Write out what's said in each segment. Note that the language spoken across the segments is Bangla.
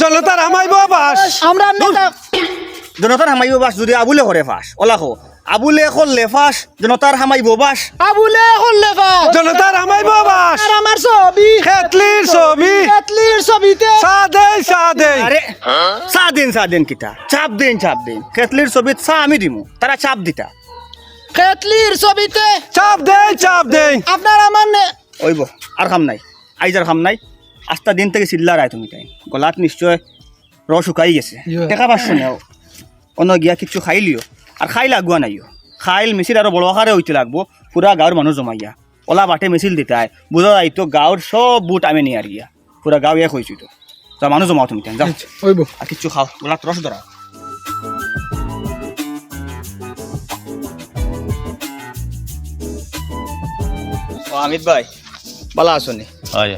নেতা জনতার হামাইব বাস আমরা নেতা জনতার হামাইব বাস যদি আবুলে করে ফাঁস ওলাখো আবুলে করলে ফাঁস জনতার হামাইব বাস আবুলে করলে ফাঁস। জনতার হামাইব বাস আর আমার ছবি। খেতলির ছবি। কেতলির ছবিতে। সাদে সাদে। আরে চা দিন চা দিন কিতা? চাপ দিন চাপ দিন। খেতলির ছবিত চা আমি দিমু তারা চাপ দিতা। কেতলির ছবিতে চাপ দে চাপ দে আপনার আমার নে- ওইব আর খাম নাই। আইজার খাম নাই। আস্তা দিন থেকে চিল্লা রায় তুমি তাই। গলাত নিশ্চয় রস শুকাই গেছে। টেকা পারছ নেও অন্য গিয়া কিছু খাই লিও। আর খাই লাগুয়া নাইও খাইল মিছিল আর বড় আকারে হইতে লাগবো। পুরা গাঁৱৰ মানুহ জমাইয়া ওলা বাটে মিছিল দিতাই। বুঝা যাইতো গাঁৱৰ সব বুট আমি নিয়ে আর গিয়া পুরা গাঁও এক হয়েছি তো। যা মানুহ জমাও তুমি তাই। যাও ওইব আর কিচ্ছু খাও। গলাত রস ধরা অমিত ভাই ভালো আছো নি হয়।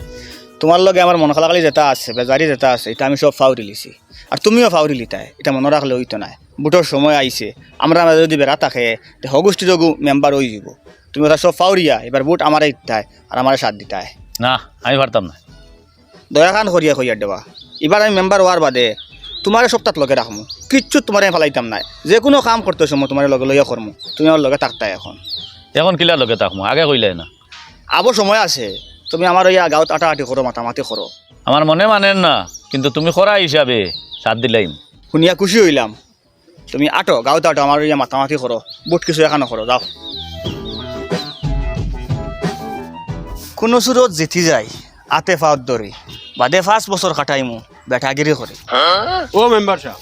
তোমার লগে আমার মন খালাকালি যেটা আছে বেজারি যেটা আছে এটা আমি সব ফাউরি লিছি। আর তুমিও ফাউরি লিতাই এটা মনে রাখলে হইতো না। বুটোর সময় আইছে আমরা যদি বেড়া থাকে তে হগুষ্টি যোগু মেম্বার হয়ে যাব। তুমি ওটা সব ফাউরিয়া এবার বুট আমারে দিতাই আর আমার সাথ দিতাই না আমি পারতাম না। দয়া খান করিয়া কইয়া দেবা। এবার আমি মেম্বার হওয়ার বাদে তোমার সপ্তাহ লগে রাখমু। কিচ্ছু তোমার আমি ফেলাইতাম নাই যে কোনো কাম করতে সময় তোমার লগে লইয়া করমু। তুমি আমার লগে থাকতাই এখন। এখন কিলার লগে তাকমু আগে কইলে না। আবো সময় আছে। তুমি আমার ইয়া গাঁৱত আটাআটি করো মাতামাতি করো। আমার মনে মানেন না কিন্তু তুমি খরা হিসাবে সাথ দিলাইম। শুনিয়া খুশি হইলাম। তুমি আটো গাঁৱত আটো আমার ইয়া মাতামাতি করো। বুট কিছু এখানো করো যাও। কোনো সুরত জিতি যায় আতে ফাওত দরি বাদে পাঁচ বছর কাটাইমু বেটাগিরি করে ও মেম্বার সাহেব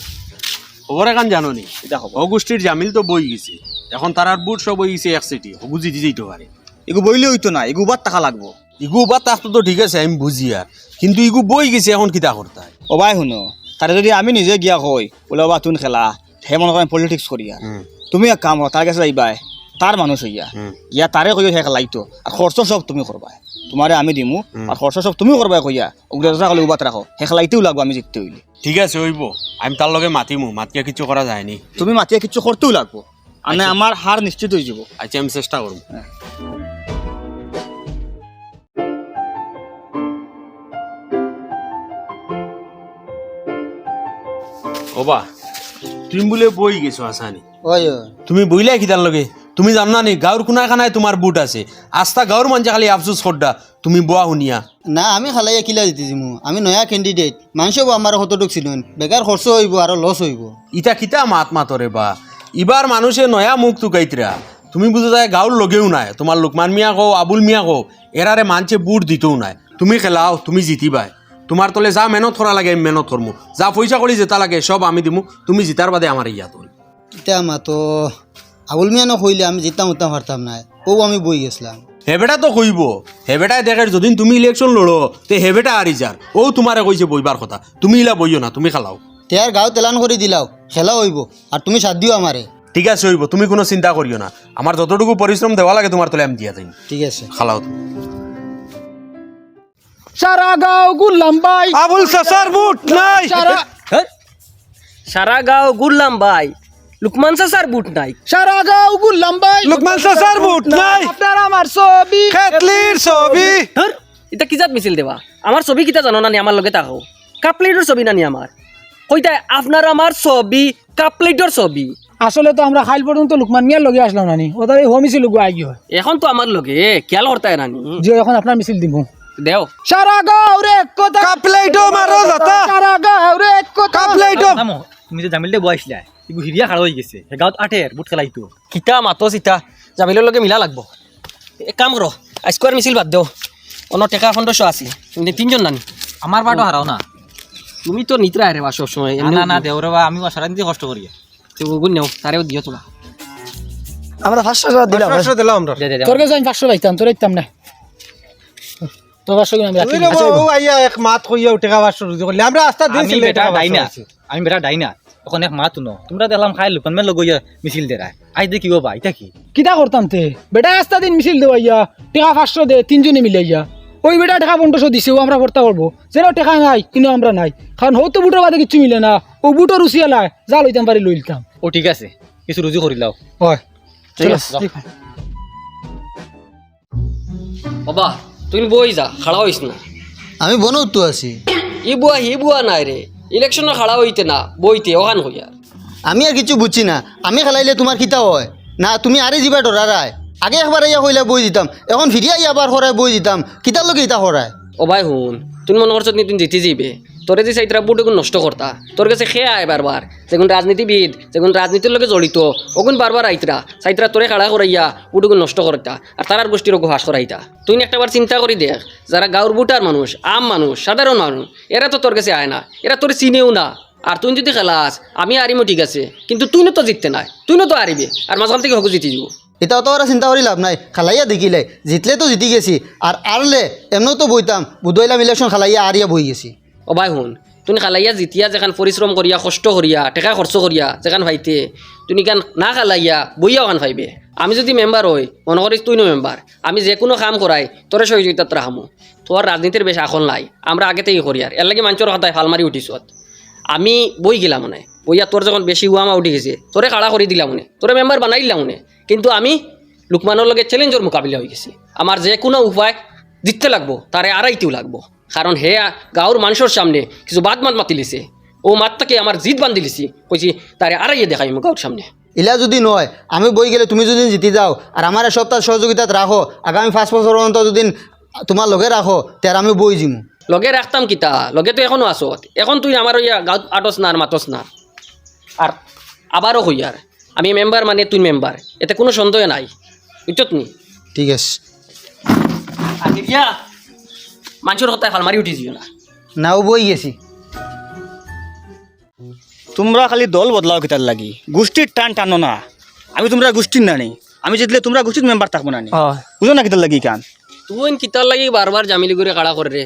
খবর এখন জানো নি এটা হব ও গোষ্ঠীর জামিল তো বই গেছে। এখন তারার বুট সব বই গেছে এক সিটি হবু জিতে যেতে পারে এগু বইলে হইতো না এগু বাদ টাকা লাগবো। ইগু বা তাক তো ঠিক আছে আমি বুঝি আর। কিন্তু ইগু বই গেছে এখন কিতা করতে? হয় অবাই শুনো তারে যদি আমি নিজে গিয়া কই বোলে বা তুন খেলা হে মনে করেন পলিটিক্স করিয়া তুমি এক কাম করো তার কাছে যাইবাই তার মানুষ হইয়া ইয়া তারে কইয়া হে খেলাইতো আর খরচ সব তুমি করবা তোমারে আমি দিমু আর খরচ সব তুমি করবা কইয়া। উগ্রতা কলে উবাত রাখো হে খেলাইতেও লাগবো আমি জিততে হইলে। ঠিক আছে হইব। আমি তার লগে মাতিমু মাতিয়া কিছু করা যায়নি তুমি মাতিয়ে কিছু করতেও লাগবো। মানে আমার হার নিশ্চিত হয়ে যাব। আচ্ছা আমি চেষ্টা করব ওবা তুমি বলে বই গেছো আসানি ওই তুমি বইলাই কিতার লগে? তুমি জানো না নি গাঁর কোনা খানায় তোমার বুট আছে। আস্তা গাঁর মানুষে খালি আফসোস করডা তুমি বোয়া শুনিয়া। না আমি খালাইয়া কিলা দিতেছি মু আমি নয়া ক্যান্ডিডেট মানুষও আমার কতটুক ছিল বেকার খরচ হইব আর লস হইব। ইটা কিতা মাত মাতরে বা। ইবার মানুষে নয়া মুখ তুকাইতরা তুমি বুঝে যায় গাঁর লগেও নাই। তোমার লোকমান মিয়া কও আবুল মিয়া কও এরারে মানছে বুট দিতেও নাই। তুমি খেলাও তুমি জিতিবাই। তোমার তলে যা মেহনত করা লাগে আমি মেহনত করমু। যা পয়সা করি জেতা লাগে সব আমি দিমু। তুমি জিতার বাদে আমার ইয়া তোল ইটা মা তো আবুল মিয়ানো কইলে আমি জিতাম উতাম পারতাম না ও আমি বই গেছিলাম। হেবেটা তো কইব। হেবেটাই দেখে যদি তুমি ইলেকশন লড়ো তে হেবেটা হারি যার ও তোমারে কইছে বইবার কথা। তুমি ইলা বইও না তুমি খেলাও। তেয়ার গাঁও তেলান করে দিলাও খেলা হইব আর তুমি সাথ দিও আমারে। ঠিক আছে হইব তুমি কোনো চিন্তা করিও না। আমার যতটুকু পরিশ্রম দেওয়া লাগে তোমার তলে আমি দিয়া যাই ঠিক আছে। খালাও তুমি। সারা গাঁও গুল্লাম ভাই। আবুল সাসার বুট নাই। সারা সারা গাঁও ঘুরলাম ভাই। লুকমান সাসার বুট নাই। সারা গাঁও গুল্লাম ভাই। লোকমান সাসার বুট নাই। আপনার আমার ছবি। খেতলির ছবি। ধর এটা কি জাত মিছিল দেবা? আমার ছবি কিতা জানো না নি আমার লগে তাকাও কাপলেটর ছবি নানি আমার কইতা আপনার আমার ছবি কাপলেটর ছবি। আসলে তো আমরা খাইল পর্যন্ত লুকমান মিয়ার লগে আসলাম নানি। ওদের এই হোম মিছিল লগুয়া আগে হয়। এখন তো আমার লগে। খেয়াল করতায় নানি? যে এখন আপনার মিছিল দিব। দেও। সারা গাঁও রে কথা। কাপলাইটো মারো যাতা সারা গাঁও রে কথা। কাপলাইটো নামো তুমি যে জামিলতে বয়সলা এগুলো হিরিয়া খাড়া হয়ে গেছে। হে গাঁৱত আঠে বুট খেলাইতো কিতা মাতো চিতা জামিলের লগে মিলা লাগবো। এক কাম করো স্কোয়ার মিছিল বাদ দেও। অন্য টেকা পনেরোশো আছে তুমি তিনজন নানি। আমার বাটো হারাও না। তুমি তো নিতরা রে বা সবসময় না, না না দেওরে বা আমি সারাদিন দিয়ে কষ্ট করি গুণ নেও তারেও দিও তোমার আমরা পাঁচশো দিলাম। দিলাম আমরা। তোর কাছে আমি পাঁচশো পাইতাম তোর দিতাম না? আমি রাখি তুই আইয়া এক মাত কইয়া উঠে খাবার শুরু করলি আমরা আস্তা দিন আমি বেটা ডাইনা আমি বেটা ডাইনা। তখন এক মাত ন তোমরা দেখলাম খাই লগইয়া মিছিল দে রায়। আজ দেখি বা এটা কি? কিতা করতাম তে? বেটা রাস্তা দিন মিছিল দেওয়া ইয়া টেকা পাঁচশো দে তিনজনে মিলে ইয়া ওই বেটা টাকা পনেরোশো দিছে ও আমরা ভর্তা করব। যেন টেকা নাই কিন্তু আমরা নাই। কারণ হয়তো বুটোর বাদে কিছু মিলে না। ও বুটো রুচিয়া লাই যা লইতাম পারি লই লিতাম ও ঠিক আছে কিছু রুজু করি লাও। হয়। ঠিক আছে বাবা তুমি বই যা খাড়া হইস না আমি বনৌ তো আছি ই বুয়া হি বুয়া নাই রে ইলেকশনে খাড়া হইতে না বইতে ওখান হইয়া আমি আর কিছু বুঝছি না আমি খেলাইলে তোমার কিতা হয় না তুমি আরে যাবা ডরারায় আগে একবার ইয়া হইলে বই দিতাম এখন ফিরিয়া আবার হরায় বই দিতাম কিতার লোক ইতা হরায় ও ভাই হুন তুমি মনে করছ নি তুমি জিতে যাইবে তোরে যে সাইতরা বুটুকুন নষ্ট করতা, তোর কাছে খেয়ে আয় বারবার যেগুন রাজনীতিবিদ যেগুন রাজনীতির লগে জড়িত ওগুন বারবার আইতরা, সাইতরা তোরে খাড়া করাইয়া বুটুকুন নষ্ট করতা, আর তারার গোষ্ঠীর ঘাস করাইতা। তুই একটা বার চিন্তা করি দেখ, যারা গাঁর বুটার মানুষ, আম মানুষ, সাধারণ মানুষ, এরা তো তোর কাছে আয় না, এরা তোর চিনেও না। আর তুই যদি খেলাস, আমি আরিমো ঠিক আছে, কিন্তু তুই তো জিততে নাই, তুই তো আরিবে, আর মাঝখান থেকে হকু জিতি দিব। এটাও তো ওরা চিন্তা করি লাভ নাই, খেলাইয়া দেখিলে, জিতলে তো জিতি গেছি, আর আরলে এমনও তো বইতাম বুধইলাম ইলেকশন খেলাইয়া আরিয়া বই গেছি। ভাই শুন, তুমি খালাইয়া যেতিয়া যেখান পৰিশ্ৰম কৰিয়া, কষ্ট কৰিয়া, টেকা খৰচ কৰিয়া, যেখান ভাইতে তুমি কান না খালাইয়া বইয়া কান ভাইবে? আমি যদি মেম্বাৰ হয় মনে কৰিছ তুই মেম্বাৰ আমি যে কোনো কাম কৰাই, তোৰে সহযোগিতাত ৰাখামো। তোৰ ৰাজনীতিৰ বেছ আসন নাই, আমরা আগে থেকে করি আর। এর লাগে মানুষের সদায় ফাল মারি উঠিছত আমি বই গেলাম মানে বইয়া তোর যখন বেশি উয়ামা উঠি গেছে তোরে খাড়া করে দিলাম মনে তোরে মেম্বার বানাই দিলাম মনে। কিন্তু আমি লুকমানোর লগে চ্যালেঞ্জের মোকাবিলা হয়ে গেছি। আমার যে কোনো উপায়, জিততে লাগবো তারে আড়াইতেও লাগবো। কারণ হে গাঁৱৰ মানুষের সামনে কিছু বাদ মাত মাতি লিছে। ও মাতটাকে আমার জিত বান্ধি লিছি। কইছি তারে আড়াইয়ে দেখাই গাঁৱৰ সামনে। ইলা যদি নয় আমি বই গেলে তুমি যদি জিতি যাও আর আমার সপ্তাহ সহযোগিতাত রাখো আগামী পাঁচ বছর অন্ত যদি তোমার লগে রাখো তার আমি বই জিমু। লগে রাখতাম কিতা? লগে তো এখনও আসত এখন তুই আমার ইয়া গাঁৱত আটস না আর মাতস না আর আবারও হই আর আমি মেম্বার মানে তুই মেম্বার এতে কোনো সন্দেহ নাই। বুঝছত নি? ঠিক আছে। আর মানুষের ফালমারি উঠি দিও না। নাও বই গেছি। তোমরা খালি দল বদলাও কিতার লাগি। গোষ্ঠীর টান টানো না। আমি তোমরা গোষ্ঠীর না নেই আমি জিতলে তোমরা গোষ্ঠীর মেম্বার থাকব না নি বুঝো না কিতার লাগি কান? তুই কিতার লাগি বারবার জামিলি করে কাড়া করে রে।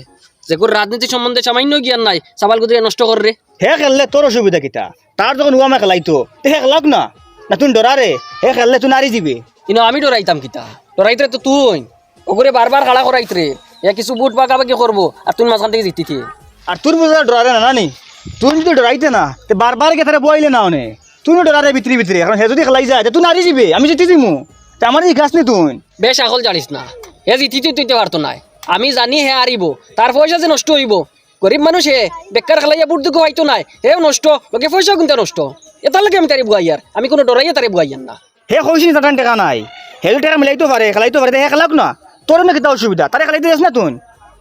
যে করে রাজনীতি সম্বন্ধে সামান্য জ্ঞান নাই সাবাল গুদিয়ে নষ্ট কর রে। হে খেললে তোর অসুবিধা কিতা? তার যখন উয়ামা খেলাইতো তে হে খেলাক না। না তুই ডরারে হে খেললে তুই নারি দিবি। কিন্তু আমি ডরাইতাম কিতা। ডরাইতে তো তুই। ওগুলো বারবার কাড়া করাইত রে এ কিছু বুট বাঁকাবাকি করব আর তুই মাঝখান থেকে জিতিতে আর তোর বুঝা ডরারে না নানি? তুই যদি ডরাইতে না তে বারবার তারা বইলে না অনে তুই ডরারে ভিতরি ভিতরি। এখন হে যদি খেলাই যায় তুই নারি দিবি আমি জিতি দিমু তে আমার এই গাছ নি তুই। বেশ আকল জানিস না। হে জিতিতে তুইতে পারতো নাই। আমি জানি হে আরিব তার পয়সা যে নষ্ট হইব। গরিব মানুষ হে বেকার খেলাইয়া বুট দুঃখ হয়তো নাই। হে নষ্ট লোকে পয়সা কিন্তু নষ্ট? এটা লাগে আমি তারি বুয়াইয়ার? আমি কোনো ডরাইয়া তারি বুয়াইয়ার না। হে কইছিস না টান নাই। হে যদি টাকা মিলাইতো পারে খেলাইতো পারে হে খেলাক না। তোর না কিতা অসুবিধা? তারে খেলাইতে যাস না তুই?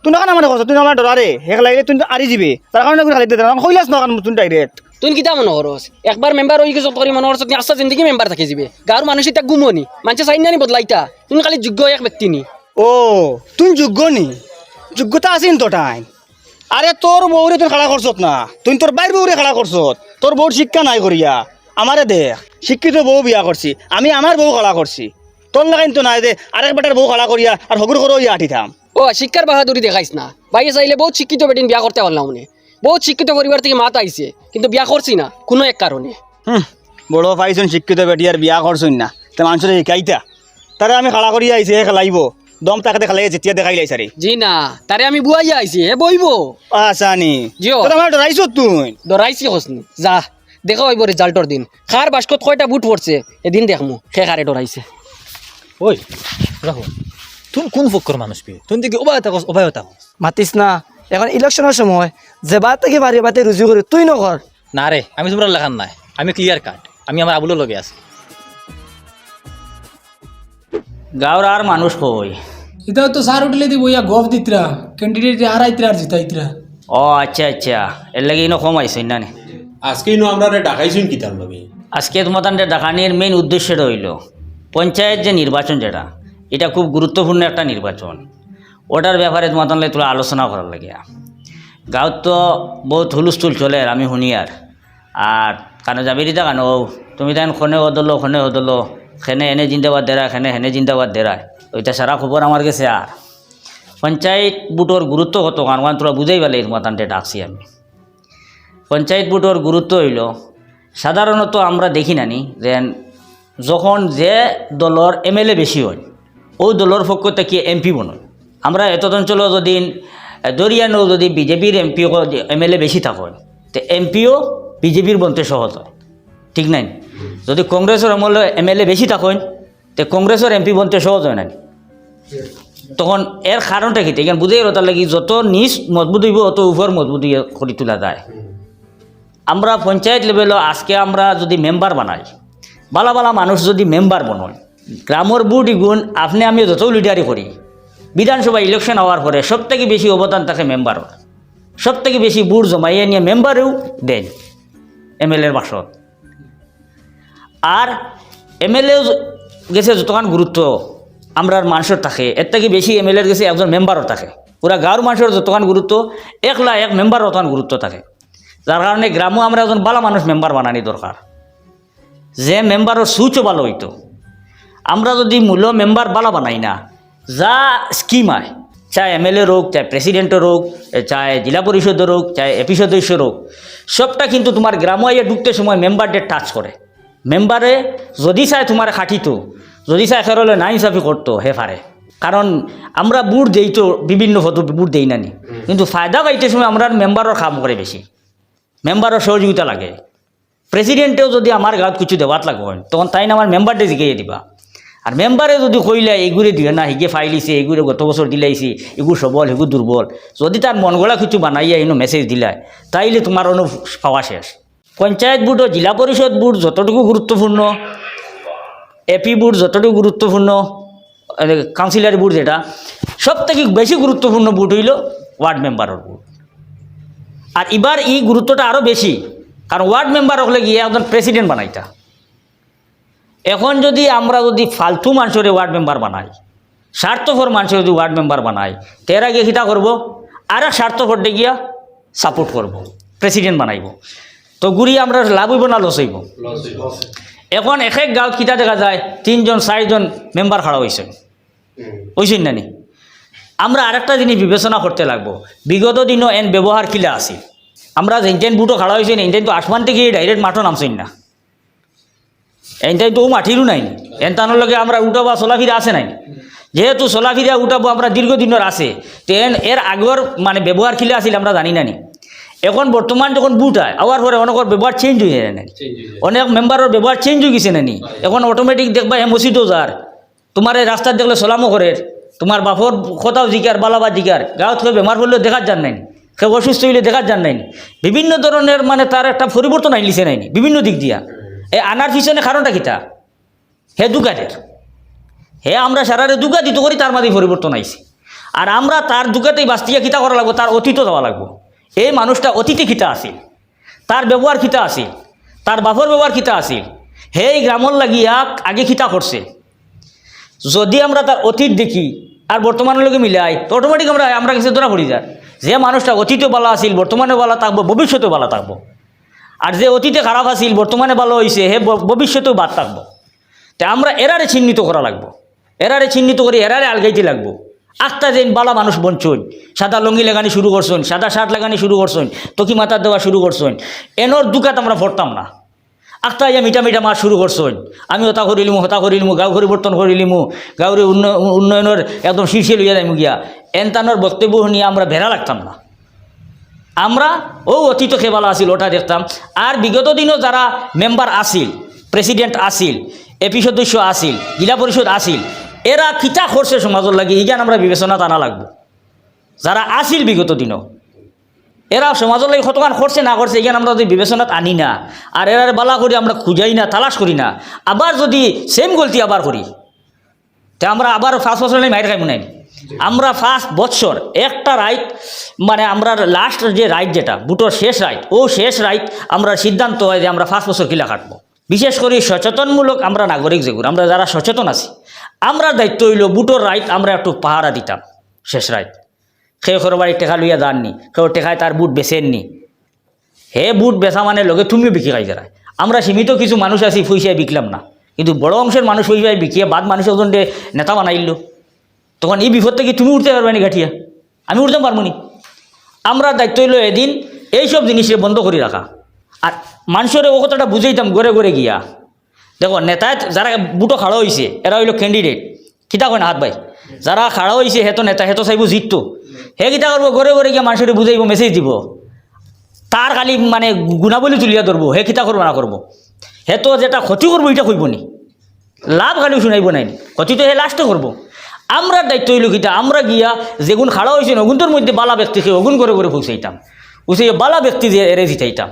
তুই না আমার কথা তুই আমার ডরারে হে খেলাইলে তুই আরি যাবি তার কারণে খেলাইতে না কইলাস না তুই ডাইরেক্ট তুই কিতা মনে করস একবার মেম্বার হয়ে গেছ তোর মনে করছ তুই আস্তা জিন্দগি মেম্বার থাকি যাবে। গাঁর মানুষ এটা গুমনি। মানুষে চাই নানি বদলাইতা তুমি খালি যোগ্য এক ব্যক্তি নি। ও তুই যোগ্য নি। যোগ্যতা আছিস তো টাইম আরে তোর বউরে তোর খেলা করছত না। তুই তোর বাইর বউরে খেলা করছত তোর বউর শিক্ষা নাই করিয়া আমারে দেখ শিক্ষিত বউ বিয়া করছি আমি আমার বউ খেলা করছি তোর লাগাইন তো নাই দে আরেক বেটার বউ খেলা করিয়া আর হগুর করে ইয়া আঠিতাম ও শিক্ষার বাহাদুরি দেখাইস না। বাইরে চাইলে বহুত শিক্ষিত বেটিন বিয়া করতে পারলাম মনে। বহুত শিক্ষিত পরিবার থেকে মাত আইছে কিন্তু বিয়া করছি না কোনো এক কারণে হুম বড় পাইছন শিক্ষিত বেটিয়ার বিয়া করছই না। তে মানুষের শিকাইতা তারে আমি খেলা করিয়া আইছি হে খেলাইব। দম তাকে খেলাই যেতিয়া দেখাই লাইছ রে জি না তারে আমি বুয়াইয়া আইছি হে বইব আসানি জিও। তোর আমার ডরাইছ তুই। ডরাইছি হসনি যা দেখা হইব রেজাল্টর দিন। খার বাস্কত কয়টা বুট পড়ছে এদিন দেখমু খে খারে ডরাইছে ওই রাখো তুই কোন ফক্কর মানুষ পি? তুই দেখি উপায় থাকস উপায় থাকস মাতিস না এখন ইলেকশনের সময় যে বাদ থেকে বাড়ি বাতে রুজু করে তুই নকর না রে আমি তোমরা লেখান নাই আমি ক্লিয়ার কাট আমি আমার আবুলোর লগে আছি। গাঁৱৰ আৰু মানুহ কই? এটা তো সার উঠলে দিব ইয়া গফ দিতরা ক্যান্ডিডেট হারাইতরা আর জিতাইতরা অ আচ্ছা আচ্ছা এর লাগে ইনো কম আইসই না আজকেই নো আমরা ডাকাইছুন কিতার লগে? আজকে তোমার দেখানির মেইন উদ্দেশ্য রইল পঞ্চায়েত যে নির্বাচন যেটা, এটা খুব গুরুত্বপূর্ণ একটা নির্বাচন। ওটার ব্যাপারে তোমার তোরা আলোচনা করার লাগে। গাঁৱত তো বহুত হুলস্থুল চলে, আমি শুনি আর। আর কারণ যাবি দিতা কেন তুমি তাই খনে ওদলো খনে ওদলো খেনে এনে জিন্দাবাদ দেরা খেনে হেনে জিন্দাবাদ দেরায়। ওইটা সারা খবর আমার গেছে আর পঞ্চায়েত বুটোর গুরুত্ব কত? কারণ কারণ তোরা বুঝাই পেলে তোমার ডাকছি আমি। পঞ্চায়েত বুটোর গুরুত্ব হইল সাধারণত আমরা দেখি নানি যে যখন যে দলর এমএলএ বেশি হয়, ওই দলর পক্ষ থেকে এমপি বনয়। আমরা এত অঞ্চলও যদি দরিয়ানো যদি বিজেপির এমপি এমএলএ বেশি থাকে, তো এমপিও বিজেপির বনতে সহজ হয়। ঠিক নাই? যদি কংগ্রেসের আমলে এমএলএ বেশি থাকেন তো কংগ্রেসের এমপি বনতে সহজ হয় না তখন এর কারণটা কি? এখানে বুঝাই তার লাগি যত নিচ মজবুত হইব, অত উপর মজবুত করে তোলা যায়। আমরা পঞ্চায়েত লেভেলও আজকে আমরা যদি মেম্বার বানাই বালা বালা মানুষ যদি মেম্বার বনয় গ্রামর বুট গুণ আপনি আমি যত লিডারি করি, বিধানসভা ইলেকশন হওয়ার পরে সব থেকে বেশি অবদান থাকে মেম্বারর সব থেকে বেশি বুট জমাইয়ে নিয়ে মেম্বারেও দেন এম এল এর বাসত আর এম এল এ গেছে যতক্ষণ গুরুত্ব আমরার মানুষের থাকে, এর থেকে বেশি এম এল এর গেছে একজন মেম্বারও থাকে। পুরা গাঁৱৰ মানুষের যতক্ষণ গুরুত্ব একলা এক মেম্বারও তখন গুরুত্ব থাকে। যার কারণে গ্রামও আমরা একজন ভালো মানুষ মেম্বার বানানি দরকার যে মেম্বারের সুচও ভালো হইতো আমরা যদি মূল্য মেম্বার ভালো বানাই না যা স্কিম আয় চাই এম এল এ হোক চাই প্রেসিডেন্টের হোক চাই জেলা পরিষদের হোক চাই এপি সদস্যর হোক সবটা কিন্তু তোমার গ্রামে আইয়া ঢুকতে সময় মেম্বারদের টাচ করে মেম্বারে যদি চায় তোমার খাটিত যদি চায় খেরলে না হিসাবে করতো হে পারে কারণ আমরা বুট দেই তো বিভিন্ন ফটো বুট দেই নানি। কিন্তু ফায়দা পাইতে সময় আমরা মেম্বারের কাম করে বেশি মেম্বারের সহযোগিতা লাগে। প্রেসিডেন্টেও যদি আমার গাঁত কিছু দেওয়াত লাগবে তখন তাই আমার মেম্বারটে জিগাইয়ে দিবা আর মেম্বারে যদি কইলে এগুলো দিয়ে না হিগে ফাইলিছে এগুলো গত বছর দিলাইছি এগুলো সবল এগুলো দুর্বল যদি তার মন গড়া কিছু বানাইয়া এনো মেসেজ দিলায় তাইলে তোমার অনু পাওয়া শেষ পঞ্চায়েত বোর্ড ও জেলা পরিষদ বোর্ড যতটুকু গুরুত্বপূর্ণ এপি বোর্ড যতটুকু গুরুত্বপূর্ণ কাউন্সিলর বোর্ড যেটা সব থেকে বেশি গুরুত্বপূর্ণ বোর্ড হইল ওয়ার্ড মেম্বারের বোর্ড আর এবার এই গুরুত্বটা আরও বেশি। কারণ ওয়ার্ড মেম্বার হলে গিয়ে একজন প্রেসিডেন্ট বানাইতা এখন যদি আমরা যদি ফালতু মানুষের ওয়ার্ড মেম্বার বানাই, স্বার্থপর মানুষের যদি ওয়ার্ড মেম্বার বানাই তেরা গিয়ে খিতা করব আর এক স্বার্থপরটে গিয়া সাপোর্ট করব, প্রেসিডেন্ট বানাইব। তো ঘুরি আমরা লাভ হইব না লস হইব? এখন এক এক গাঁৱত কিতা দেখা যায়, তিনজন, চাৰিজন মেম্বার খাড়া হয়েছে হয়েছেন নানি আমরা আরেকটা জিনিস বিবেচনা করতে লাগবো। বিগত দিনও এন ব্যবহার কিলা আছে আমরা যেনটেন বুটো খাড়া হয়েছেন এনটেন তো আসমান থেকে ডাইরেক্ট মাঠও নামছেন না। এনটাই তো মাটিরও নাই। এনতানোর লগে আমরা উঠাবো চলাফিরা আছে নাই। যেহেতু চলাফিরা উঠাবো আমরা দীর্ঘদিনের আছে তো এন এর আগর মানে ব্যবহার খিলে আছিল আমরা জানি নানি এখন বর্তমান যখন বুট হয় আবার পরে অনেকের ব্যবহার চেঞ্জ হয়ে যায় নানি অনেক মেম্বারের ব্যবহার চেঞ্জ হয়ে গেছে নানি এখন অটোমেটিক দেখবা হে মসজিদও যার তোমার এই রাস্তার দেখলে সলামও করে তোমার বাপর কোথাও জিকার বালাবা জিকার কেউ বেমার পড়লেও দেখার যান নাই কেউ অসুস্থ হইলে দেখার যান নাই বিভিন্ন ধরনের মানে তার একটা পরিবর্তন আইলিছে নাইনি বিভিন্ন দিক দিয়া। এই আনার পিছনে কারণটা কিতা হে দুগাদের। হে আমরা সারারে দুগা দিত করি, তার মাঝে পরিবর্তন আইছে। আর আমরা তার দুগাতেই বাস্তিয়া কিতা করা লাগবো, তার অতীত দেওয়া লাগবো। এই মানুষটা অতীতে খিতা আছিল? তার ব্যবহার খিতা আছিল? তার বাপর ব্যবহার খিতা আছিল? হে গ্রামর লাগিয়া আগে খিতা করছে? যদি আমরা তার অতীত দেখি, আর বর্তমানের লগে মিলাই তো অটোমেটিক আমরা আমরা কাছে ধরা পড়ি যায় যে মানুষটা অতীতও বালা আছিল বর্তমানে বালা থাকব, ভবিষ্যতেও বালা থাকব। আর যে অতীতে খারাপ আছিল, বর্তমানে ভালো হয়েছে হে ভবিষ্যতেও বাদ থাকব। তা আমরা এরারে চিহ্নিত করা লাগবো। এরারে চিহ্নিত করে, এরারে আলগাইতে লাগবো। আখটা যেন বালা মানুষ বঞ্চন সাদা লঙ্গি লাগানি শুরু করছেন সাদা শার্ট লাগানি শুরু করছেন তকি মাথার দেওয়া শুরু করছেন এনর দুকাত আমরা পড়তাম না। আখটা ইয়া মিঠা মিঠা মাছ শুরু করছেন আমি হতা করিলিমু হতা করিলিমু, গাঁও পরিবর্তন করিলিমু উন্নয় উন্নয়নের একদম শীর্ষে লইয়া যাইমু গিয়া। এনতানোর বক্তব্য নিয়ে আমরা ভেড়া লাগতাম না। আমরা, ও অতীত খেবালা আছিল, ওটা দেখতাম। আর বিগত দিনও যারা মেম্বার আছিল, প্রেসিডেন্ট আছিল, এপি সদস্য আছিল, জেলা পরিষদ আছিল, এরা কিতা করছে সমাজের লাগে ইগান আমরা বিবেচনা টানা লাগবো। যারা আছিল বিগত দিনও, এরা সমাজের লাগে কতক্ষণ করছে না করছে এখানে আমরা যদি বিবেচনাত আনি না, আর এরার বালা করি আমরা খুঁজাই না, তালাশ করি না, আবার যদি সেম গলতি আবার করি, তা আমরা আবার ফার্স্ট বছর মাইর খাইব নাই। আমরা ফার্স্ট বছর একটা রাইট মানে আমরা লাস্ট যে রাইট যেটা বুটোর শেষ রাইট ও শেষ রাইট আমরা সিদ্ধান্ত হয় যে আমরা ফার্স্ট বছর কিলা কাটবো। বিশেষ করে সচেতনমূলক আমরা নাগরিক যেগুলো, আমরা যারা সচেতন আছি, আমরা দায়িত্ব হইল বুটোর রাইট আমরা একটু পাহারা দিতাম, শেষ রাইট সে সর বাড়ির টেকা লইয়া যাননি কেউ টেকায় তার বুট বেচেননি। হে বুট বেচা মানে লগে তুমিও বিক্রি খাই যারা। আমরা সীমিত কিছু মানুষ আছি ফুইসাই বিকলাম না। কিন্তু বড় অংশের মানুষ ফুইসাই বিকিয়ে বাদ মানুষ ওজন নেতা বানাইল। তখন এই বিপদ থেকে তুমি উঠতে পারবে না গাঠিয়া। আমি উঠতে পারব নি। আমরা দায়িত্ব হইল এদিন এইসব জিনিসে বন্ধ করে রাখা। আর মানুষের ও কথাটা বুঝাইতাম গড়ে গড়ে গিয়া। দেখো নেতায় যারা বুটো খাড়া হয়েছে এরা হইল ক্যান্ডিডেট কিতা কয় না হাত ভাই? যারা খাড়া হয়েছে হেতো নেতা, হেতো চাইব জিততো। হে কিতা করব? গড়ে গড়ে গিয়া মানুষের বুঝাইব মেসেজ দিব। তার খালি মানে গুণাবলী তুলিয়া ধরবো, হে কিতা করব না করব। হে তো যেটা ক্ষতি করব এটা কইব নি। লাভ খালি শুনাইব নাই। ক্ষতি তো হে লাস্টে করব। আমরা দায়িত্ব হইল কিটা? আমরা গিয়া যেগুন খাড়া হয়েছে অগুনটোর মধ্যে বালা ব্যক্তিকে অগুন করে করে পৌঁছাইতাম পৌঁছে বালা ব্যক্তি দিয়ে এড়ে জিতাইতাম।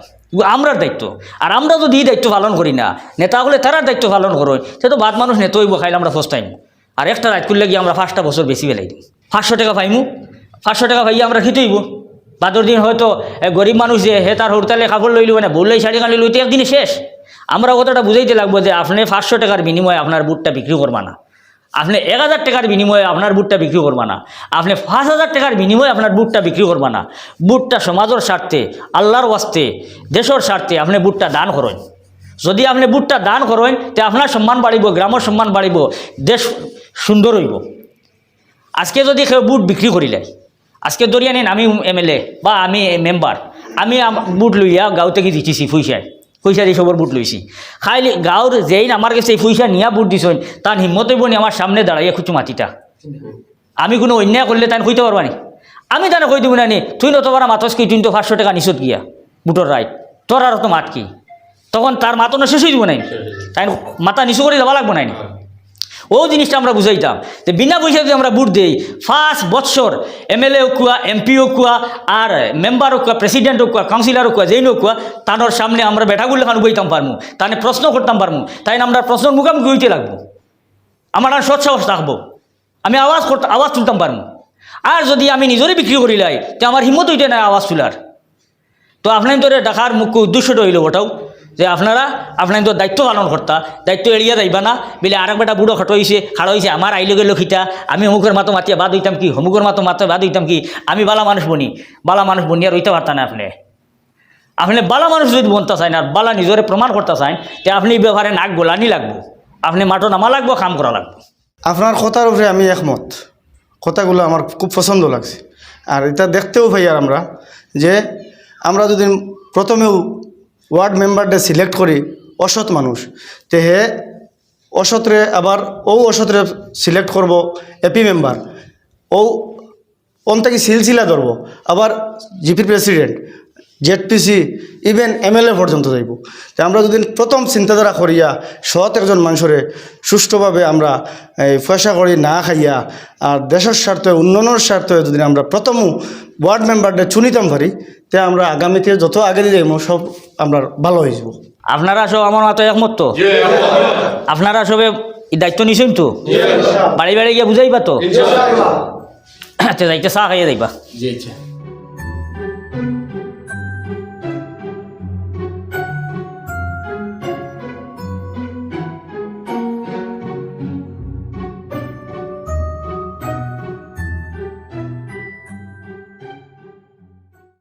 আমরার দায়িত্ব। আর আমরা যদি এই দায়িত্ব পালন করি না, নেতা হলে তারার দায়িত্ব পালন করো সে তো বাদ মানুষ নেতা হইব, খাইলে আমরা ফার্স্ট টাইম আর একটা রাত করলে গিয়ে আমরা পাঁচটা বছর বেশি বেলাই দিই। পাঁচশো টাকা পাইমু। পাঁচশো টাকা পাইয়া আমরা খিতেইব বাদর দিন হয়তো গরিব মানুষ যে, হে, তার হরতালে কাপড় লইল না বললেই শাড়ি কানি লইতে একদিনে শেষ। আমরা কথাটা বুঝাইতে লাগবো যে, আপনি পাঁচশো টাকার বিনিময়ে আপনার বুটটা বিক্রি করবা না। আপনি এক হাজার টাকার বিনিময়ে আপনার বুটটা বিক্রি করবা না। আপনি পাঁচ হাজার টাকার বিনিময়ে আপনার বুটটা বিক্রি করবা না। বুটটা সমাজের স্বার্থে, আল্লাহর ওয়াস্তে, দেশের স্বার্থে আপনি বুটটা দান করেন। যদি আপনি বুটটা দান করেন, তে আপনার সম্মান বাড়িব, গ্রামের সম্মান বাড়িব, দেশ সুন্দর হইব। আজকে যদি কেউ বুট বিক্রি করিলে, আজকে ধরিয়া নিন, আমি এমএলএ বা আমি মেম্বার আমি বুট লইয়া গাঁও থেকে দিতেছি পয়সায়। পয়সা দিয়ে সবর বুট লইছি। খাইলি গাঁর যেই আমার কাছে এই পয়সা নিয়া বুট দিছ তার হিম্মত বনি আমার সামনে দাঁড়াইয়া খুঁচু মাতিটা আমি কোনো অন্যায় করলে তাই কইতে পারবা নি। আমি তানে কই দিব না নি তুই নতবার মাতস কি তুই তো পাঁচশো টাকা নিচত গিয়া বুটর রাইট তোর আর তো মাত কি? তখন তার মাতনো শেষ হয়ে যাব নাই তাই মাথা নিচু করে যাওয়া লাগবো নাই ও জিনিসটা আমরা বুঝাইতাম যে বিনা পয়সা যদি আমরা বুট দেই ফার্স্ট বৎসর এম এল এ কুয়া এমপি কুয়া, আর মেম্বার কুয়া প্রেসিডেন্ট কুয়া কাউন্সিলর কুয়া, যেই কুয়া, তানোর সামনে আমরা বেটাগুলো খান বইতাম পারমু তাহলে প্রশ্ন করতাম পারমু, তাই আমরা প্রশ্নের মুখোমুখি হইতে লাগবো। আমার আর সৎ সাহস থাকব। আমি আওয়াজ করতে, আওয়াজ তুলতাম পারমু। আর যদি আমি নিজরে বিক্রি করিলাই তো আমার হিম্মত হইতে নাই আওয়াজ তোলার। তো আপনার তো দেখার মুখ্য উদ্দেশ্যটা হইল ওটাও। যে আপনারা আপনার তো দায়িত্ব পালন করতা, দায়িত্ব এড়িয়ে যাইবা না। বলে আর বেটা বুড়ো খাটো হয়েছে খাড়ো হয়েছে আমার আইলে গেল খিতা আমি অমুকের মাতো মাতিয়া বাদ হইতাম কি? অমুকের মাতো মাতো বাদ হইতাম কি? আমি বালা মানুষ বনি, বালা মানুষ বনি আর হইতে পারতাম না আপনি। আপনি বালা মানুষ যদি বনতে চান আর বালা নিজরে প্রমাণ করতে চান তে আপনি ব্যবহারে নাক গোলানি লাগবো। আপনি মাঠো নামা লাগবো, কাম করা লাগবো। আপনার কথার উপরে আমি একমত। কথাগুলো আমার খুব পছন্দ লাগছে। আর এটা দেখতেও পাই আর আমরা যে, আমরা যদি প্রথমেও ওয়ার্ড মেম্বারটা সিলেক্ট করি, অসৎ মানুষ। তে হে, অসৎরে আবার ও অসৎরে সিলেক্ট করব এপি মেম্বার। ও অন্তাকে সিলসিলা ধরব। আবার GP president. ZPC even MLA পর্যন্ত যাইব। তো আমরা যদি প্রথম চিন্তাধারা করিয়া সৎ একজন মানুষরে সুষ্ঠুভাবে আমরা এই পয়সা করি না খাইয়া আর দেশের স্বার্থে উন্নয়নের স্বার্থে যদি আমরা প্রথম ওয়ার্ড মেম্বারদের চুনিতাম পারি তে আমরা আগামীতে যত আগে দিয়ে যাইব সব আমরা ভালো হয়ে যাব। আপনারা সব আমার মাতো একমত তো? আপনারা সবে দায়িত্ব নিছেন তো? বাড়ি বাড়ি গিয়ে বুঝাইবা তো? তে যাইতে চা খাইয়ে যাইবা।